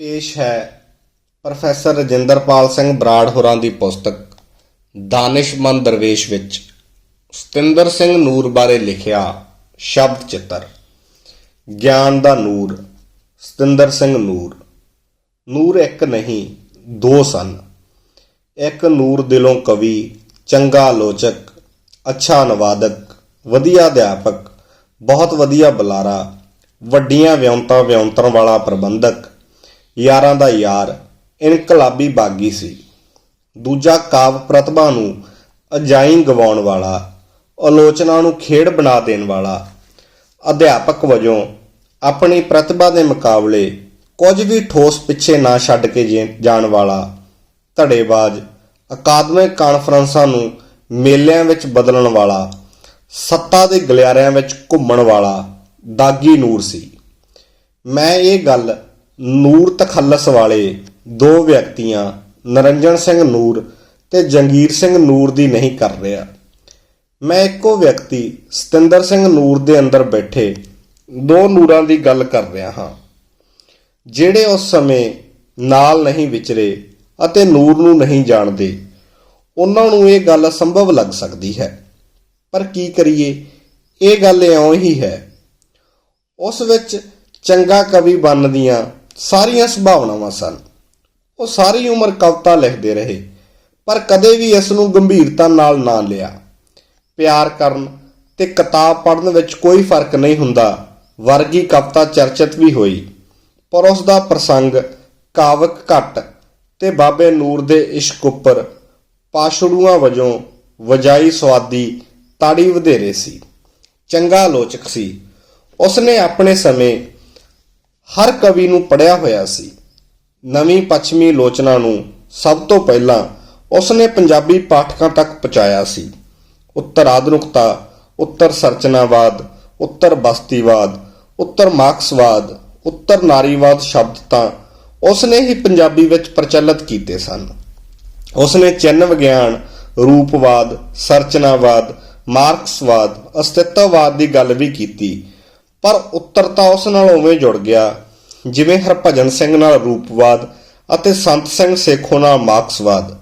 ਪੇਸ਼ ਹੈ ਪ੍ਰੋਫੈਸਰ ਰਜਿੰਦਰਪਾਲ ਸਿੰਘ ਬਰਾੜ ਹੋਰਾਂ ਦੀ ਪੁਸਤਕ ਦਾਨਿਸ਼ਮੰਦ ਦਰਵੇਸ਼ ਵਿੱਚ, ਸਤਿੰਦਰ ਸਿੰਘ ਨੂਰ ਬਾਰੇ ਲਿਖਿਆ ਸ਼ਬਦ ਚਿੱਤਰ, ਗਿਆਨ ਦਾ ਨੂਰ, ਸਤਿੰਦਰ ਸਿੰਘ ਨੂਰ। ਨੂਰ ਇੱਕ ਨਹੀਂ, ਦੋ ਸਨ। ਇੱਕ ਨੂਰ ਦਿਲੋਂ ਕਵੀ, ਚੰਗਾ ਆਲੋਚਕ, ਅੱਛਾ ਅਨੁਵਾਦਕ, ਵਧੀਆ ਅਧਿਆਪਕ, ਬਹੁਤ ਵਧੀਆ ਬੁਲਾਰਾ, ਵੱਡੀਆਂ ਵਿਉਂਤਾਂ ਵਿਉਂਤਰਨ ਵਾਲਾ ਪ੍ਰਬੰਧਕ ਯਾਰਾਂ ਦਾ ਯਾਰ। ਇਨਕਲਾਬੀ ਬਾਗੀ ਸੀ। ਦੂਜਾ ਕਾਵ ਪ੍ਰਤਿਭਾ ਨੂੰ ਅਜਾਈਂ ਗਵਾਉਣ ਵਾਲਾ, ਆਲੋਚਨਾ ਨੂੰ ਖੇਡ ਬਣਾ ਦੇਣ ਵਾਲਾ। ਅਧਿਆਪਕ ਵਜੋਂ ਆਪਣੀ ਪ੍ਰਤਿਭਾ ਦੇ ਮੁਕਾਬਲੇ ਕੁਝ ਵੀ ਠੋਸ ਪਿੱਛੇ ਨਾ ਛੱਡ ਕੇ ਜੇ- ਜਾਣ ਵਾਲਾ, ਧੜੇਬਾਜ਼, ਅਕਾਦਮਿਕ ਕਾਨਫਰੰਸਾਂ ਨੂੰ ਮੇਲਿਆਂ ਵਿੱਚ ਬਦਲਣ ਵਾਲਾ, ਸੱਤਾ ਦੇ ਗਲਿਆਰਿਆਂ ਵਿੱਚ ਘੁੰਮਣ ਵਾਲਾ ਦਾਗੀ ਨੂਰ ਸੀ। ਮੈਂ ਇਹ ਗੱਲ ਨੂਰ ਤਖੱਲਸ ਵਾਲੇ ਦੋ ਵਿਅਕਤੀਆਂ ਨਰੰਜਨ ਸਿੰਘ ਨੂਰ ਤੇ ਜੰਗੀਰ ਸਿੰਘ ਨੂਰ ਦੀ ਨਹੀਂ ਕਰ ਰਿਹਾ। ਮੈਂ ਇੱਕੋ ਵਿਅਕਤੀ, ਸਤਿੰਦਰ ਸਿੰਘ ਨੂਰ ਦੇ ਅੰਦਰ ਬੈਠੇ ਦੋ ਨੂਰਾਂ ਦੀ ਗੱਲ ਕਰ ਰਿਹਾ ਹਾਂ, ਜਿਹੜੇ ਉਸ ਸਮੇਂ ਨਾਲ ਨਹੀਂ ਵਿਚਰੇ ਅਤੇ ਨੂਰ ਨੂੰ ਨਹੀਂ ਜਾਣਦੇ। ਉਹਨਾਂ ਨੂੰ ਇਹ ਗੱਲ ਅਸੰਭਵ ਲੱਗ ਸਕਦੀ ਹੈ। ਪਰ ਕੀ ਕਰੀਏ? ਇਹ ਗੱਲ ਇਉਂ ਹੀ ਹੈ। ਉਸ ਵਿੱਚ ਚੰਗਾ ਕਵੀ ਬਣਨ ਦੀਆਂ ਸਾਰੀਆਂ ਸੰਭਾਵਨਾਵਾਂ ਸਨ। ਉਹ ਸਾਰੀ ਉਮਰ ਕਵਿਤਾ ਲਿਖਦੇ ਰਹੇ, ਪਰ ਕਦੇ ਵੀ ਇਸ ਨੂੰ ਗੰਭੀਰਤਾ ਨਾਲ ਨਾ ਲਿਆ। ਪਿਆਰ ਕਰਨ ਤੇ ਕਿਤਾਬ ਪੜ੍ਹਨ ਵਿੱਚ ਕੋਈ ਫ਼ਰਕ ਨਹੀਂ ਹੁੰਦਾ, ਵਰਗੀ ਕਵਿਤਾ ਚਰਚਿਤ ਵੀ ਹੋਈ। ਪਰ ਉਸ ਦਾ ਪ੍ਰਸੰਗ ਕਾਵਕ ਘਟ ਤੇ ਬਾਬੇ ਨੂਰ ਦੇ ਇਸ਼ਕ ਉੱਪਰ ਪਾਸ਼ੜੂਆਂ ਵਜੋਂ ਵਜਾਈ ਸਵਾਦੀ ਤਾੜੀ ਵਧੇਰੇ ਸੀ। ਚੰਗਾ ਆਲੋਚਕ ਸੀ। ਉਸਨੇ ਆਪਣੇ ਸਮੇਂ ਹਰ ਕਵੀ ਨੂੰ ਪੜਿਆ ਹੋਇਆ ਸੀ। ਨਵੀਂ ਪੱਛਮੀ ਲੋਚਨਾ ਨੂੰ ਸਭ ਤੋਂ ਪਹਿਲਾਂ ਉਸਨੇ ਪੰਜਾਬੀ ਪਾਠਕਾਂ ਤੱਕ ਪਹੁੰਚਾਇਆ ਸੀ। ਉੱਤਰ ਆਧੁਨਿਕਤਾ, ਉੱਤਰ ਸਰਚਨਾਵਾਦ, ਉੱਤਰ ਬਸਤੀਵਾਦ, ਉੱਤਰ ਮਾਰਕਸਵਾਦ, ਉੱਤਰ ਨਾਰੀਵਾਦ ਸ਼ਬਦ ਤਾਂ ਉਸਨੇ ਹੀ ਪੰਜਾਬੀ ਵਿੱਚ ਪ੍ਰਚਲਿਤ ਕੀਤੇ ਸਨ। ਉਸਨੇ ਚਿੰਨ੍ਹ ਵਿਗਿਆਨ, ਰੂਪਵਾਦ, ਸਰਚਨਾਵਾਦ, ਮਾਰਕਸਵਾਦ, ਅਸਤਿਤਵਵਾਦ ਦੀ ਗੱਲ ਵੀ ਕੀਤੀ। ਪਰ ਉੱਤਰ ਤਾਂ ਉਸ ਨਾਲ ਉਵੇਂ ਜੁੜ ਗਿਆ, ਜਿਵੇਂ ਹਰਭਜਨ ਸਿੰਘ ਨਾਲ ਰੂਪਵਾਦ ਅਤੇ ਸੰਤ ਸਿੰਘ ਸੇਖੋ ਨਾਲ ਮਾਰਕਸਵਾਦ।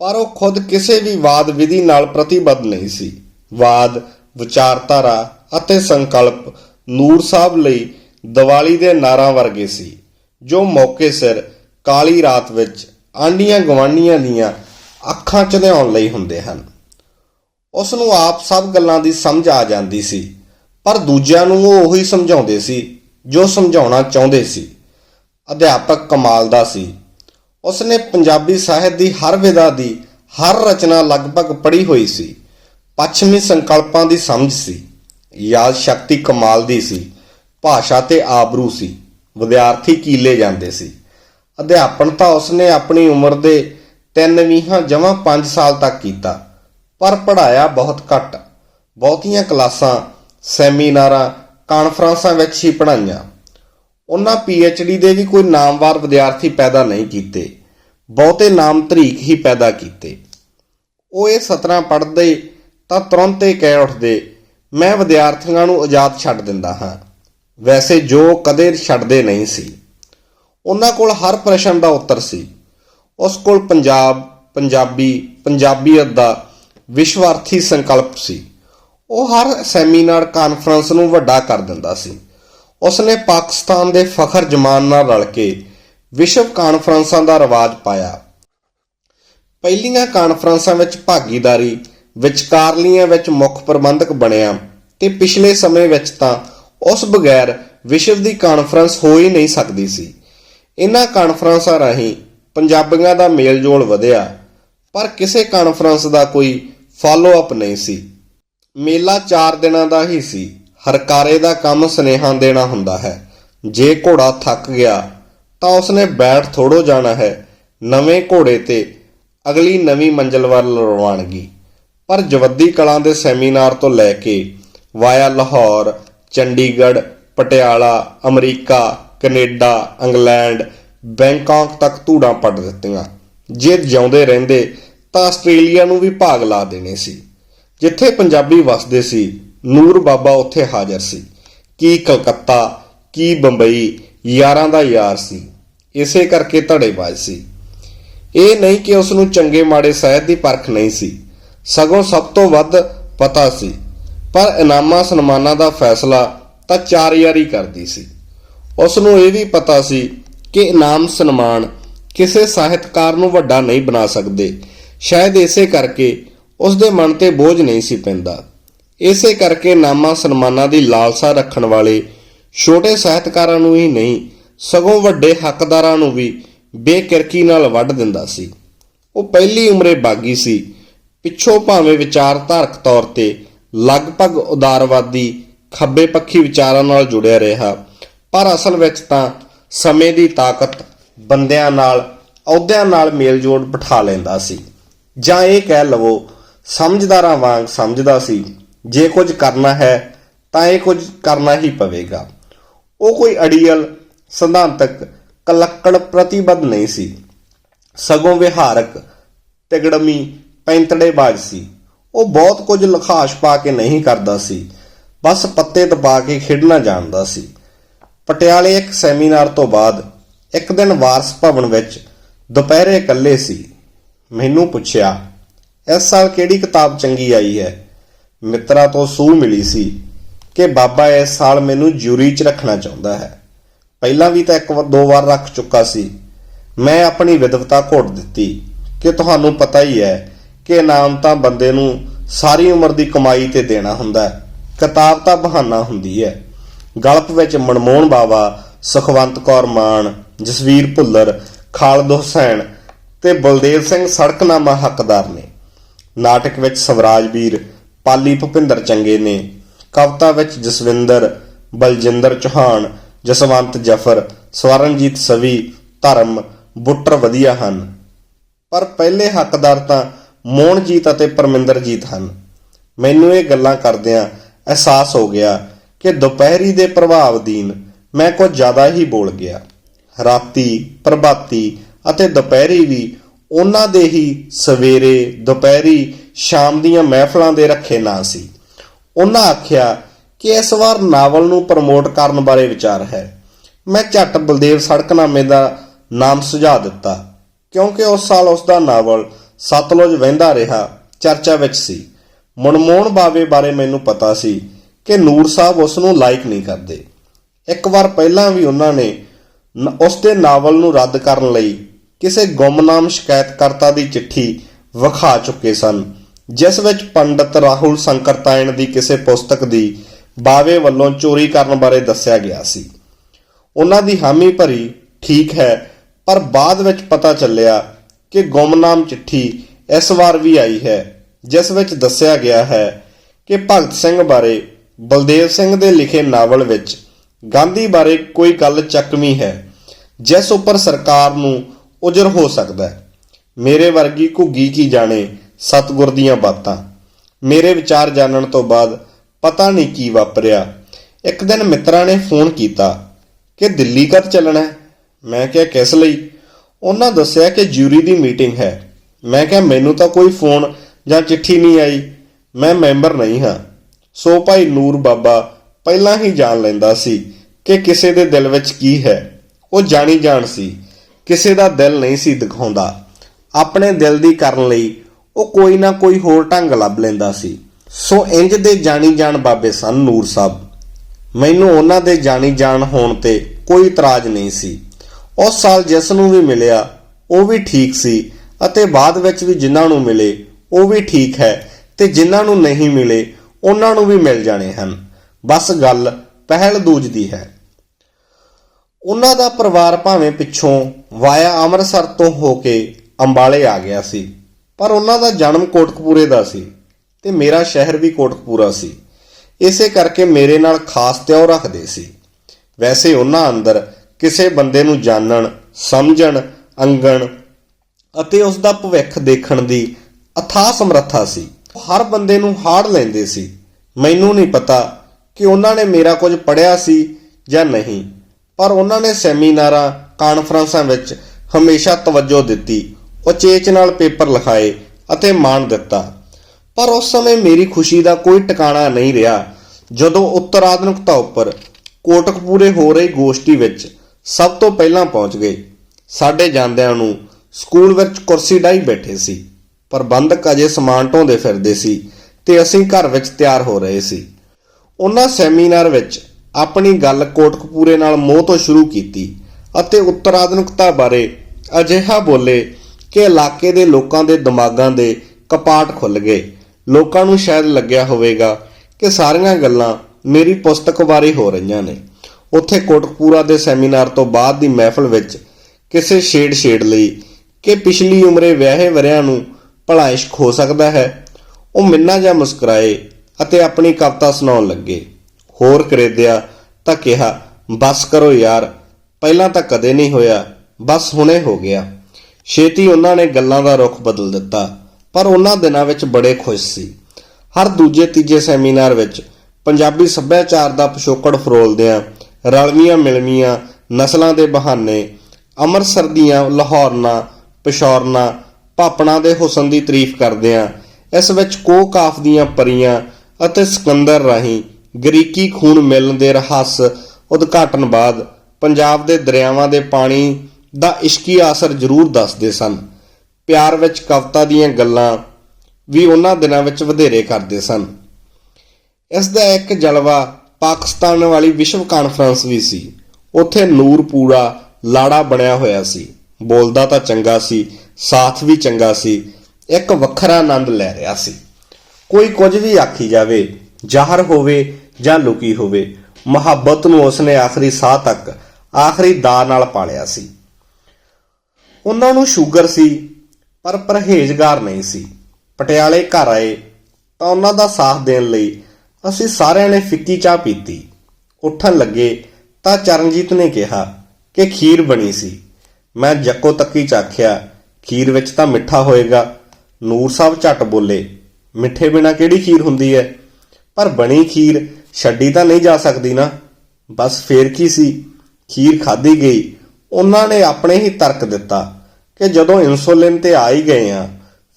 ਪਰ ਉਹ ਖੁਦ ਕਿਸੇ ਵੀ ਵਾਦ ਵਿਧੀ ਨਾਲ ਪ੍ਰਤੀਬੱਧ ਨਹੀਂ ਸੀ। ਵਾਦ, ਵਿਚਾਰਧਾਰਾ ਅਤੇ ਸੰਕਲਪ ਨੂਰ ਸਾਹਿਬ ਲਈ ਦੀਵਾਲੀ ਦੇ ਨਾਰਾਂ ਵਰਗੇ ਸੀ, ਜੋ ਮੌਕੇ ਸਿਰ ਕਾਲੀ ਰਾਤ ਵਿੱਚ ਆਂਡੀਆਂ ਗਵਾਂਡੀਆਂ ਦੀਆਂ ਅੱਖਾਂ ਚੜਿਆਉਣ ਲਈ ਹੁੰਦੇ ਹਨ। ਉਸ ਨੂੰ ਆਪ ਸਭ ਗੱਲਾਂ ਦੀ ਸਮਝ ਆ ਜਾਂਦੀ ਸੀ। ਪਰ ਦੂਜਿਆਂ ਨੂੰ ਉਹ ਉਹੀ ਸਮਝਾਉਂਦੇ ਸੀ, ਜੋ ਸਮਝਾਉਣਾ ਚਾਹੁੰਦੇ ਸੀ। ਅਧਿਆਪਕ ਕਮਾਲ ਦਾ ਸੀ। ਉਸਨੇ ਪੰਜਾਬੀ ਸਾਹਿਤ ਦੀ ਹਰ ਵਿਧਾ ਦੀ ਹਰ ਰਚਨਾ ਲਗਭਗ ਪੜ੍ਹੀ ਹੋਈ ਸੀ। ਪੱਛਮੀ ਸੰਕਲਪਾਂ ਦੀ ਸਮਝ ਸੀ। ਯਾਦ ਸ਼ਕਤੀ ਕਮਾਲ ਦੀ ਸੀ। ਭਾਸ਼ਾ ਤੇ ਆਬਰੂ ਸੀ। ਵਿਦਿਆਰਥੀ ਕੀਲੇ ਜਾਂਦੇ ਸੀ। ਅਧਿਆਪਨ ਤਾਂ ਉਸਨੇ ਆਪਣੀ ਉਮਰ ਦੇ ਤਿੰਨ ਵੀਹਾਂ ਜਮਾਂ 5 ਸਾਲ ਤੱਕ ਕੀਤਾ, ਪਰ ਪੜਾਇਆ ਬਹੁਤ ਘੱਟ। ਬਹੁਤੀਆਂ ਕਲਾਸਾਂ ਸੈਮੀਨਾਰਾਂ, ਕਾਨਫਰੰਸਾਂ ਵਿੱਚ ਹੀ ਪੜਾਈਆਂ ਉਹਨਾਂ ਡੀ ਦੇ ਵੀ ਕੋਈ ਨਾਮਵਾਰ ਵਿਦਿਆਰਥੀ ਪੈਦਾ ਨਹੀਂ ਕੀਤੇ। ਬਹੁਤੇ ਨਾਮ ਧਰੀਕ ਹੀ ਪੈਦਾ ਕੀਤੇ। ਉਹ ਇਹ ਸਤਰਾਂ ਪੜ੍ਹਦੇ ਤਾਂ ਤੁਰੰਤ ਹੀ ਕਹਿ ਉੱਠਦੇ, ਮੈਂ ਵਿਦਿਆਰਥੀਆਂ ਨੂੰ ਆਜ਼ਾਦ ਛੱਡ ਦਿੰਦਾ ਹਾਂ। ਵੈਸੇ ਜੋ ਕਦੇ ਛੱਡਦੇ ਨਹੀਂ ਸੀ। ਉਹਨਾਂ ਕੋਲ ਹਰ ਪ੍ਰਸ਼ਨ ਦਾ ਉੱਤਰ ਸੀ। ਉਸ ਕੋਲ ਪੰਜਾਬ, ਪੰਜਾਬੀ, ਪੰਜਾਬੀਅਤ ਦਾ ਵਿਸ਼ਵਾਰਥੀ ਸੰਕਲਪ ਸੀ। ਉਹ ਹਰ ਸੈਮੀਨਾਰ ਕਾਨਫਰੰਸ ਨੂੰ ਵੱਡਾ ਕਰ ਦਿੰਦਾ ਸੀ। ਉਸਨੇ ਪਾਕਿਸਤਾਨ ਦੇ ਫਖਰ ਜਮਾਨ ਨਾਲ ਰਲ ਕੇ ਵਿਸ਼ਵ ਕਾਨਫਰੰਸਾਂ ਦਾ ਰਿਵਾਜ ਪਾਇਆ। ਪਹਿਲੀਆਂ ਕਾਨਫਰੰਸਾਂ ਵਿੱਚ ਭਾਗੀਦਾਰੀ, ਵਿਚਕਾਰਲੀਆਂ ਵਿੱਚ ਮੁੱਖ ਪ੍ਰਬੰਧਕ ਬਣਿਆ ਤੇ ਪਿਛਲੇ ਸਮੇਂ ਵਿੱਚ ਤਾਂ ਉਸ ਬਗੈਰ ਵਿਸ਼ਵ ਦੀ ਕਾਨਫਰੰਸ ਹੋ ਹੀ ਨਹੀਂ ਸਕਦੀ ਸੀ। ਇਹਨਾਂ ਕਾਨਫਰੰਸਾਂ ਰਾਹੀਂ ਪੰਜਾਬੀਆਂ ਦਾ ਮੇਲਜੋਲ ਵਧਿਆ, ਪਰ ਕਿਸੇ ਕਾਨਫਰੰਸ ਦਾ ਕੋਈ ਫਾਲੋ ਅਪ ਨਹੀਂ ਸੀ। ਮੇਲਾ 4 ਦਿਨਾਂ ਦਾ ਹੀ ਸੀ। ਹਰਕਾਰੇ ਦਾ ਕੰਮ ਸਨੇਹਾਂ ਦੇਣਾ ਹੁੰਦਾ ਹੈ। ਜੇ ਘੋੜਾ ਥੱਕ ਗਿਆ, ਤਾਂ ਉਸਨੇ ਬੈਠ ਥੋੜੋ ਜਾਣਾ ਹੈ। ਨਵੇਂ ਘੋੜੇ ਤੇ ਅਗਲੀ ਨਵੀਂ ਮੰਜ਼ਲ ਵੱਲ ਰਵਾਨਗੀ। ਪਰ ਜਵੱਦੀ ਕਲਾਂ ਦੇ ਸੈਮੀਨਾਰ ਤੋਂ ਲੈ ਕੇ via Lahore, Chandigarh, Patiala, America, Canada, England, Bangkok ਤੱਕ ਧੂੜਾਂ ਪੜ ਦਿੱਤੀਆਂ। ਜੇ ਜਿਉਂਦੇ ਰਹਿੰਦੇ, ਤਾਂ ਆਸਟ੍ਰੇਲੀਆ ਨੂੰ ਵੀ ਭਾਗ ਲਾ ਦੇਣੇ ਸੀ। ਜਿੱਥੇ ਪੰਜਾਬੀ ਵਸਦੇ ਸੀ, ਨੂਰ ਬਾਬਾ ਉੱਥੇ ਹਾਜ਼ਰ ਸੀ। ਕੀ ਕਲਕੱਤਾ, ਕੀ ਬੰਬਈ, ਯਾਰਾਂ ਦਾ ਯਾਰ ਸੀ। ਇਸੇ ਕਰਕੇ ਧੜੇਬਾਜ਼ ਸੀ। ਇਹ ਨਹੀਂ ਕਿ ਉਸ ਨੂੰ ਚੰਗੇ ਮਾੜੇ ਸਾਹਿਤ ਦੀ ਪਰਖ ਨਹੀਂ ਸੀ। ਸਗੋਂ ਸਭ ਤੋਂ ਵੱਧ ਪਤਾ ਸੀ। ਪਰ ਇਨਾਮਾਂ ਸਨਮਾਨਾਂ ਦਾ ਫੈਸਲਾ ਤਾਂ ਚਾਰ ਯਾਰੀ ਕਰਦੀ ਸੀ। ਉਸ ਨੂੰ ਇਹ ਵੀ ਪਤਾ ਸੀ ਕਿ ਇਨਾਮ ਸਨਮਾਨ ਕਿਸੇ ਸਾਹਿਤਕਾਰ ਨੂੰ ਵੱਡਾ ਨਹੀਂ ਬਣਾ ਸਕਦੇ। ਸ਼ਾਇਦ ਇਸੇ ਕਰਕੇ ਉਸ ਦੇ ਮਨ ਤੇ ਬੋਝ ਨਹੀਂ ਸੀ ਪੈਂਦਾ। ਇਸੇ ਕਰਕੇ ਇਨਾਮਾਂ ਸਨਮਾਨਾਂ ਦੀ ਲਾਲਸਾ ਰੱਖਣ ਵਾਲੇ ਛੋਟੇ ਸਾਹਿਤਕਾਰਾਂ ਨੂੰ ਹੀ ਨਹੀਂ, ਸਗੋਂ ਵੱਡੇ ਹੱਕਦਾਰਾਂ ਨੂੰ ਵੀ ਬੇਕਿਰਕੀ ਨਾਲ ਵੱਢ ਦਿੰਦਾ ਸੀ। ਉਹ ਪਹਿਲੀ ਉਮਰੇ ਬਾਗੀ ਸੀ। ਪਿੱਛੋਂ ਭਾਵੇਂ ਵਿਚਾਰਧਾਰਕ ਤੌਰ ਤੇ ਲਗਭਗ ਉਦਾਰਵਾਦੀ, ਖੱਬੇ ਪੱਖੀ ਵਿਚਾਰਾਂ ਨਾਲ ਜੁੜਿਆ ਰਿਹਾ, ਪਰ ਅਸਲ ਵਿੱਚ ਤਾਂ ਸਮੇਂ ਦੀ ਤਾਕਤ ਬੰਦਿਆਂ ਨਾਲ, ਅਹੁਦਿਆਂ ਨਾਲ ਮੇਲਜੋਲ ਬਿਠਾ ਲੈਂਦਾ ਸੀ। ਜਾਂ ਇਹ ਕਹਿ ਲਵੋ ਸਮਝਦਾਰਾਂ ਵਾਂਗ ਸਮਝਦਾ ਸੀ, ਜੇ ਕੁਝ ਕਰਨਾ ਹੈ ਤਾਂ ਇਹ ਕੁਝ ਕਰਨਾ ਹੀ ਪਵੇਗਾ। ਉਹ ਕੋਈ ਅੜੀਅਲ, ਸਿਧਾਂਤਕ, ਕਲੱਕੜ ਪ੍ਰਤੀਬੱਧ ਨਹੀਂ ਸੀ। ਸਗੋਂ ਵਿਹਾਰਕ, ਤਿਗੜਮੀ, ਪੈਂਤੜੇਬਾਜ਼ ਸੀ। ਉਹ ਬਹੁਤ ਕੁਝ ਲਖਾਸ਼ ਪਾ ਕੇ ਨਹੀਂ ਕਰਦਾ ਸੀ, ਬਸ ਪੱਤੇ ਦਬਾ ਕੇ ਖੇਡਣਾ ਜਾਣਦਾ ਸੀ। ਪਟਿਆਲੇ ਇੱਕ ਸੈਮੀਨਾਰ ਤੋਂ ਬਾਅਦ ਇੱਕ ਦਿਨ ਵਾਰਸ ਭਵਨ ਵਿੱਚ ਦੁਪਹਿਰੇ ਇਕੱਲੇ ਸੀ। ਮੈਨੂੰ ਪੁੱਛਿਆ ਇਸ ਸਾਲ ਕਿਹੜੀ ਕਿਤਾਬ ਚੰਗੀ ਆਈ ਹੈ? ਮਿੱਤਰਾਂ ਤੋਂ ਸੂਹ ਮਿਲੀ ਸੀ ਕਿ ਬਾਬਾ ਇਸ ਸਾਲ ਮੈਨੂੰ ਜੂਰੀ 'ਚ ਰੱਖਣਾ ਚਾਹੁੰਦਾ ਹੈ। ਪਹਿਲਾਂ ਵੀ ਤਾਂ ਇੱਕ ਵਾਰ, ਦੋ ਵਾਰ ਰੱਖ ਚੁੱਕਾ ਸੀ। ਮੈਂ ਆਪਣੀ ਵਿਦਵਤਾ ਘੋਟ ਦਿੱਤੀ ਕਿ ਤੁਹਾਨੂੰ ਪਤਾ ਹੀ ਹੈ ਕਿ ਇਨਾਮ ਤਾਂ ਬੰਦੇ ਨੂੰ ਸਾਰੀ ਉਮਰ ਦੀ ਕਮਾਈ ਤੇ ਦੇਣਾ ਹੁੰਦਾ ਹੈ। ਕਿਤਾਬ ਤਾਂ ਬਹਾਨਾ ਹੁੰਦੀ ਹੈ। ਗਲਪ ਵਿੱਚ ਮਨਮੋਹਨ ਬਾਵਾ, ਸੁਖਵੰਤ ਕੌਰ ਮਾਨ, ਜਸਵੀਰ ਭੁੱਲਰ, ਖਾਲਦ ਹੁਸੈਨ ਤੇ ਬਲਦੇਵ ਸਿੰਘ ਸੜਕਨਾਮਾ ਹੱਕਦਾਰ ਨੇ। ਨਾਟਕ ਵਿੱਚ ਸਵਰਾਜ ਵੀਰ ਪਾਲੀ ਭੁਪਿੰਦਰ ਚੰਗੇ ਨੇ। ਕਵਿਤਾ ਵਿੱਚ ਜਸਵਿੰਦਰ, ਬਲਜਿੰਦਰ ਚੌਹਾਨ, ਜਸਵੰਤ ਜਫਰ, ਸਵਰਨਜੀਤ ਸਵੀ, ਧਰਮ, ਬੁੱਟਰ ਵਧੀਆ ਹਨ। ਪਰ ਪਹਿਲੇ ਹੱਕਦਾਰ ਤਾਂ ਮੋਹਨਜੀਤ ਅਤੇ ਪਰਮਿੰਦਰਜੀਤ ਹਨ। ਮੈਨੂੰ ਇਹ ਗੱਲਾਂ ਕਰਦਿਆਂ ਅਹਿਸਾਸ ਹੋ ਗਿਆ ਕਿ ਦੁਪਹਿਰੀ ਦੇ ਪ੍ਰਭਾਵ ਅਧੀਨ ਮੈਂ ਕੁਝ ਜ਼ਿਆਦਾ ਹੀ ਬੋਲ ਗਿਆ। ਰਾਤੀ, ਪ੍ਰਭਾਤੀ ਅਤੇ ਦੁਪਹਿਰੀ ਵੀ ਉਹਨਾਂ ਦੇ ਹੀ ਸਵੇਰੇ, ਦੁਪਹਿਰੀ, ਸ਼ਾਮ ਦੀਆਂ ਮਹਿਫਲਾਂ ਦੇ ਰੱਖੇ ਨਾਂ ਸੀ। ਉਹਨਾਂ ਆਖਿਆ ਕਿ ਇਸ ਵਾਰ ਨਾਵਲ ਨੂੰ ਪ੍ਰਮੋਟ ਕਰਨ ਬਾਰੇ ਵਿਚਾਰ ਹੈ। ਮੈਂ ਝੱਟ ਬਲਦੇਵ ਸੜਕਨਾਮੇ ਦਾ ਨਾਮ ਸੁਝਾ ਦਿੱਤਾ, ਕਿਉਂਕਿ ਉਸ ਸਾਲ ਉਸ ਦਾ ਨਾਵਲ ਸਤਲੁਜ ਵਹਿੰਦਾ ਰਿਹਾ ਚਰਚਾ ਵਿੱਚ ਸੀ। ਮਨਮੋਹਨ ਬਾਵੇ ਬਾਰੇ ਮੈਨੂੰ ਪਤਾ ਸੀ ਕਿ ਨੂਰ ਸਾਹਿਬ ਉਸ ਨੂੰ ਲਾਈਕ ਨਹੀਂ ਕਰਦੇ। ਇੱਕ ਵਾਰ ਪਹਿਲਾਂ ਵੀ ਉਹਨਾਂ ਨੇ ਉਸ ਦੇ ਨਾਵਲ ਨੂੰ ਰੱਦ ਕਰਨ ਲਈ ਕਿਸੇ ਗੁੰਮਨਾਮ ਸ਼ਿਕਾਇਤਕਰਤਾ ਦੀ ਚਿੱਠੀ ਵਿਖਾ ਚੁੱਕੇ ਸਨ, ਜਿਸ ਵਿੱਚ ਪੰਡਤ ਰਾਹੁਲ ਸੰਕਰਤਾਇਣ ਦੀ ਕਿਸੇ ਪੁਸਤਕ ਦੀ ਬਾਵੇ ਵੱਲੋਂ ਚੋਰੀ ਕਰਨ ਬਾਰੇ ਦੱਸਿਆ ਗਿਆ ਸੀ। ਉਹਨਾਂ ਦੀ ਹਾਮੀ ਭਰੀ ਠੀਕ ਹੈ, ਪਰ ਬਾਅਦ ਵਿੱਚ ਪਤਾ ਚੱਲਿਆ ਕਿ ਗੁੰਮਨਾਮ ਚਿੱਠੀ ਇਸ ਵਾਰ ਵੀ ਆਈ ਹੈ, ਜਿਸ ਵਿੱਚ ਦੱਸਿਆ ਗਿਆ ਹੈ ਕਿ ਭਗਤ ਸਿੰਘ ਬਾਰੇ, ਬਲਦੇਵ ਸਿੰਘ ਦੇ ਲਿਖੇ ਨਾਵਲ ਵਿੱਚ ਗਾਂਧੀ ਬਾਰੇ ਕੋਈ ਗੱਲ ਚੱਕਵੀਂ ਹੈ, ਜਿਸ ਉੱਪਰ ਸਰਕਾਰ ਨੂੰ ਉਜਰ ਹੋ ਸਕਦਾ ਹੈ। ਮੇਰੇ ਵਰਗੀ ਘੁੱਗੀ ਕੀ ਜਾਣੇ ਸਤਗੁਰ ਦੀਆਂ ਬਾਤਾਂ। ਮੇਰੇ ਵਿਚਾਰ ਜਾਣਨ ਤੋਂ ਬਾਅਦ ਪਤਾ ਨਹੀਂ ਕੀ ਵਾਪਰਿਆ। ਇੱਕ ਦਿਨ ਮਿੱਤਰਾਂ ਨੇ ਫੋਨ ਕੀਤਾ ਕਿ ਦਿੱਲੀ ਕਦ ਚੱਲਣਾ ਹੈ? ਮੈਂ ਕਿਹਾ, ਕਿਸ ਲਈ? ਉਹਨਾਂ ਦੱਸਿਆ ਕਿ ਜੂਰੀ ਦੀ ਮੀਟਿੰਗ ਹੈ। ਮੈਂ ਕਿਹਾ, ਮੈਨੂੰ ਤਾਂ ਕੋਈ ਫੋਨ ਜਾਂ ਚਿੱਠੀ ਨਹੀਂ ਆਈ। ਮੈਂ ਮੈਂਬਰ ਨਹੀਂ ਹਾਂ। ਸੋ ਭਾਈ ਨੂਰ ਬਾਬਾ ਪਹਿਲਾਂ ਹੀ ਜਾਣ ਲੈਂਦਾ ਸੀ ਕਿ ਕਿਸੇ ਦੇ ਦਿਲ ਵਿੱਚ ਕੀ ਹੈ। ਉਹ ਜਾਣੀ ਜਾਣ ਸੀ। ਕਿਸੇ ਦਾ ਦਿਲ ਨਹੀਂ ਸੀ ਦਿਖਾਉਂਦਾ। ਆਪਣੇ ਦਿਲ ਦੀ ਕਰਨ ਲਈ ਉਹ ਕੋਈ ਨਾ ਕੋਈ ਹੋਰ ਢੰਗ ਲੱਭ ਲੈਂਦਾ ਸੀ। ਸੋ ਇੰਜ ਦੇ ਜਾਣੀ ਜਾਣ ਬਾਬੇ ਸਨ ਨੂਰ ਸਾਹਿਬ, ਮੈਨੂੰ ਉਹਨਾਂ ਦੇ ਜਾਣੀ ਜਾਣ ਹੋਣ ਤੇ ਕੋਈ ਇਤਰਾਜ਼ ਨਹੀਂ ਸੀ। ਉਸ ਸਾਲ ਜਿਸ ਨੂੰ ਵੀ ਮਿਲਿਆ, ਉਹ ਵੀ ਠੀਕ ਸੀ ਅਤੇ ਬਾਅਦ ਵਿੱਚ ਵੀ ਜਿਨ੍ਹਾਂ ਨੂੰ ਮਿਲੇ, ਉਹ ਵੀ ਠੀਕ ਹੈ ਤੇ ਜਿਨ੍ਹਾਂ ਨੂੰ ਨਹੀਂ ਮਿਲੇ, ਉਹਨਾਂ ਨੂੰ ਵੀ ਮਿਲ ਜਾਣੇ ਹਨ। ਬਸ ਗੱਲ ਪਹਿਲ ਦੂਜ ਦੀ ਹੈ। ਉਹਨਾਂ ਦਾ ਪਰਿਵਾਰ ਭਾਵੇਂ ਪਿੱਛੋਂ ਵਾਇਆ ਅੰਮ੍ਰਿਤਸਰ ਤੋਂ ਹੋ ਕੇ ਅੰਬਾਲੇ ਆ ਗਿਆ ਸੀ, ਪਰ ਉਹਨਾਂ ਦਾ ਜਨਮ ਕੋਟਕਪੂਰੇ ਦਾ ਸੀ ਤੇ ਮੇਰਾ ਸ਼ਹਿਰ ਵੀ ਕੋਟਕਪੂਰਾ ਸੀ। ਇਸੇ ਕਰਕੇ ਮੇਰੇ ਨਾਲ ਖਾਸ ਤਿਉ ਰੱਖਦੇ ਸੀ। ਵੈਸੇ ਉਹਨਾਂ ਅੰਦਰ ਕਿਸੇ ਬੰਦੇ ਨੂੰ ਜਾਣਨ, ਸਮਝਣ, ਅੰਗਣ ਅਤੇ ਉਸ ਦਾ ਭਵਿੱਖ ਦੇਖਣ ਦੀ ਅਥਾਹ ਸਮਰੱਥਾ ਸੀ। ਹਰ ਬੰਦੇ ਨੂੰ ਹਾੜ ਲੈਂਦੇ ਸੀ। ਮੈਨੂੰ ਨਹੀਂ ਪਤਾ ਕਿ ਉਹਨਾਂ ਨੇ ਮੇਰਾ ਕੁਝ ਪੜਿਆ ਸੀ ਜਾਂ ਨਹੀਂ। ਪਰ ਉਹਨਾਂ ਨੇ ਸੈਮੀਨਾਰਾਂ, ਕਾਨਫਰੰਸਾਂ ਵਿੱਚ ਹਮੇਸ਼ਾ ਤਵੱਜੋ ਦਿੱਤੀ ਉਚੇਚ ਨਾਲ ਪੇਪਰ ਲਿਖਾਏ ਅਤੇ ਮਾਣ ਦਿੱਤਾ। ਪਰ ਉਸ ਸਮੇਂ ਮੇਰੀ ਖੁਸ਼ੀ ਦਾ ਕੋਈ ਟਿਕਾਣਾ ਨਹੀਂ ਰਿਹਾ। ਜਦੋਂ ਉੱਤਰਾਧੁਨਿਕਤਾ ਉੱਪਰ ਕੋਟਕਪੂਰੇ ਹੋ ਰਹੀ ਗੋਸ਼ਟੀ ਵਿੱਚ ਸਭ ਤੋਂ ਪਹਿਲਾਂ ਪਹੁੰਚ ਗਏ, ਸਾਡੇ ਜਾਂਦਿਆਂ ਨੂੰ ਸਕੂਲ ਵਿੱਚ ਕੁਰਸੀ ਡਾਈ ਬੈਠੇ ਸੀ, ਪ੍ਰਬੰਧਕ ਅਜੇ ਸਮਾਨ ਢੋਂਦੇ ਫਿਰਦੇ ਸੀ ਤੇ ਅਸੀਂ ਘਰ ਵਿੱਚ ਤਿਆਰ ਹੋ ਰਹੇ ਸੀ। ਉਹਨਾਂ ਸੈਮੀਨਾਰ ਵਿੱਚ ਆਪਣੀ ਗੱਲ ਕੋਟਕਪੂਰੇ ਨਾਲ ਮੋਹ ਤੋਂ ਸ਼ੁਰੂ ਕੀਤੀ ਅਤੇ ਉੱਤਰਾਧੁਨਿਕਤਾ ਬਾਰੇ ਅਜਿਹਾ ਬੋਲੇ ਕਿ ਇਲਾਕੇ ਦੇ ਲੋਕਾਂ ਦੇ ਦਿਮਾਗਾਂ ਦੇ ਕਪਾਟ ਖੁੱਲ ਗਏ। ਲੋਕਾਂ ਨੂੰ ਸ਼ਾਇਦ ਲੱਗਿਆ ਹੋਵੇਗਾ ਕਿ ਸਾਰੀਆਂ ਗੱਲਾਂ ਮੇਰੀ ਪੁਸਤਕ ਬਾਰੇ ਹੋ ਰਹੀਆਂ ਨੇ। ਉੱਥੇ ਕੋਟਕਪੂਰਾ ਦੇ ਸੈਮੀਨਾਰ ਤੋਂ ਬਾਅਦ ਦੀ ਮਹਿਫਲ ਵਿੱਚ ਕਿਸੇ ਛੇੜ ਛੇੜ ਲਈ ਕਿ ਪਿਛਲੀ ਉਮਰੇ ਵਿਆਹੇ ਵਰਿਆਂ ਨੂੰ ਭਲਾਇਸ਼ਕ ਹੋ ਸਕਦਾ ਹੈ, ਉਹ ਮਿੰਨਾ ਜਾਂ ਮੁਸਕਰਾਏ ਅਤੇ ਆਪਣੀ ਕਵਿਤਾ ਸੁਣਾਉਣ ਲੱਗੇ। ਹੋਰ ਕਰੇਦਿਆ ਤਾਂ ਕਿਹਾ, ਬਸ ਕਰੋ ਯਾਰ, ਪਹਿਲਾਂ ਤਾਂ ਕਦੇ ਨਹੀਂ ਹੋਇਆ, ਬਸ ਹੁਣੇ ਹੋ ਗਿਆ। ਛੇਤੀ ਉਹਨਾਂ ਨੇ ਗੱਲਾਂ ਦਾ ਰੁਖ ਬਦਲ ਦਿੱਤਾ, ਪਰ ਉਹਨਾਂ ਦਿਨਾਂ ਵਿੱਚ ਬੜੇ ਖੁਸ਼ ਸੀ। ਹਰ ਦੂਜੇ ਤੀਜੇ ਸੈਮੀਨਾਰ ਵਿੱਚ ਪੰਜਾਬੀ ਸੱਭਿਆਚਾਰ ਦਾ ਪਿਛੋਕੜ ਫਰੋਲਦਿਆਂ ਰਲਵੀਆਂ ਮਿਲਵੀਆਂ ਨਸਲਾਂ ਦੇ ਬਹਾਨੇ, ਅੰਮ੍ਰਿਤਸਰ ਦੀਆਂ ਲਾਹੌਰਨਾ, ਪਿਸ਼ੌਰਨਾ, ਭਾਪਣਾ ਦੇ ਹੁਸਨ ਦੀ ਤਾਰੀਫ ਕਰਦਿਆਂ, ਇਸ ਵਿੱਚ ਕੋ ਕਾਫ ਦੀਆਂ ਪਰੀਆਂ ਅਤੇ ਸਿਕੰਦਰ ਰਾਹੀਂ ਗ੍ਰੀਕੀ ਖੂਨ ਮਿਲਣ ਦੇ ਰਹੱਸ ਉਦਘਾਟਨ ਬਾਅਦ ਪੰਜਾਬ ਦੇ ਦਰਿਆਵਾਂ ਦੇ ਪਾਣੀ ਦਾ ਇਸ਼ਕੀ ਅਸਰ ਜ਼ਰੂਰ ਦੱਸਦੇ ਸਨ। ਪਿਆਰ ਵਿੱਚ ਕਵਿਤਾ ਦੀਆਂ ਗੱਲਾਂ ਵੀ ਉਹਨਾਂ ਦਿਨਾਂ ਵਿੱਚ ਵਧੇਰੇ ਕਰਦੇ ਸਨ। ਇਸ ਦਾ ਇੱਕ ਜਲਵਾ ਪਾਕਿਸਤਾਨ ਵਾਲੀ ਵਿਸ਼ਵ ਕਾਨਫਰੰਸ ਵੀ ਸੀ। ਉੱਥੇ ਨੂਰਪੂਰਾ ਲਾੜਾ ਬਣਿਆ ਹੋਇਆ ਸੀ। ਬੋਲਦਾ ਤਾਂ ਚੰਗਾ ਸੀ, ਸਾਥ ਵੀ ਚੰਗਾ ਸੀ, ਇੱਕ ਵੱਖਰਾ ਆਨੰਦ ਲੈ ਰਿਹਾ ਸੀ। ਕੋਈ ਕੁਝ ਵੀ ਆਖੀ ਜਾਵੇ, ਜ਼ਾਹਰ ਹੋਵੇ ਜਾਂ ਲੁਕੀ ਹੋਵੇ, ਮੁਹੱਬਤ ਨੂੰ ਉਸਨੇ ਆਖਰੀ ਸਾਹ ਤੱਕ, ਆਖਰੀ ਦਾ ਨਾਲ ਪਾਲਿਆ ਸੀ। ਉਹਨਾਂ ਨੂੰ ਸ਼ੂਗਰ ਸੀ, ਪਰ ਪਰਹੇਜ਼ਗਾਰ ਨਹੀਂ ਸੀ। ਪਟਿਆਲੇ ਘਰ ਆਏ, ਤਾਂ ਉਹਨਾਂ ਦਾ ਸਾਥ ਦੇਣ ਲਈ ਅਸੀਂ ਸਾਰਿਆਂ ਨੇ ਫਿੱਕੀ ਚਾਹ ਪੀਤੀ। ਉੱਠਣ ਲੱਗੇ, ਤਾਂ ਚਰਨਜੀਤ ਨੇ ਕਿਹਾ ਕਿ ਖੀਰ ਬਣੀ ਸੀ। ਮੈਂ ਜੱਕੋ ਤੱਕੀ ਚਾਖਿਆ ਖੀਰ ਵਿੱਚ ਤਾਂ ਮਿੱਠਾ ਹੋਏਗਾ। ਨੂਰ ਸਾਹਿਬ ਝਟ ਬੋਲੇ, ਮਿੱਠੇ ਬਿਨਾ ਕਿਹੜੀ ਖੀਰ ਹੁੰਦੀ ਹੈ? ਪਰ ਬਣੀ ਖੀਰ ਛੱਡੀ ਤਾਂ ਨਹੀਂ ਜਾ ਸਕਦੀ ਨਾ। ਬਸ ਫੇਰ ਕੀ ਸੀ? ਖੀਰ ਖਾਧੀ ਗਈ। ਉਹਨਾਂ ਨੇ ਆਪਣੇ ਹੀ ਤਰਕ ਦਿੱਤਾ ਕਿ ਜਦੋਂ ਇਨਸੂਲਿਨ ਤੇ ਆ ਹੀ ਗਏ ਆ,